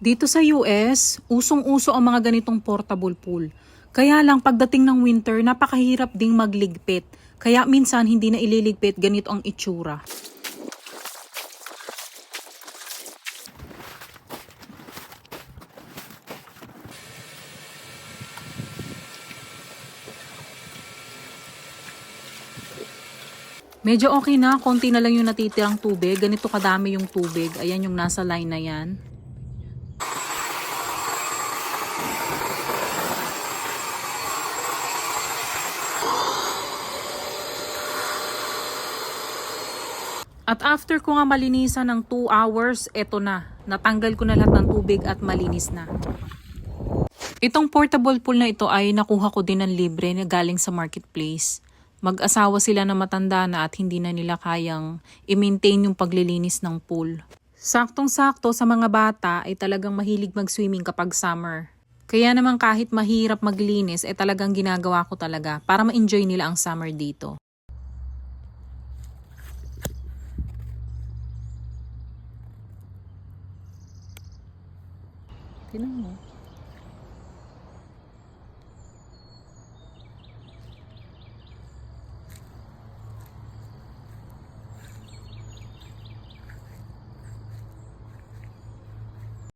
Dito sa US, usong-uso ang mga ganitong portable pool. Kaya lang pagdating ng winter, napakahirap ding magligpit. Kaya minsan hindi na ililigpit ganito ang itsura. Medyo okay na, konti na lang yung natitirang tubig. Ganito kadami yung tubig. Ayan yung nasa line na yan. At after ko nga malinisan ng 2 hours, eto na. Natanggal ko na lahat ng tubig at malinis na. Itong portable pool na ito ay nakuha ko din ng libre na galing sa marketplace. Mag-asawa sila na matanda na at hindi na nila kayang i-maintain yung paglilinis ng pool. Saktong-sakto sa mga bata ay talagang mahilig mag-swimming kapag summer. Kaya naman kahit mahirap maglinis ay talagang ginagawa ko talaga para ma-enjoy nila ang summer dito. Tinan mo.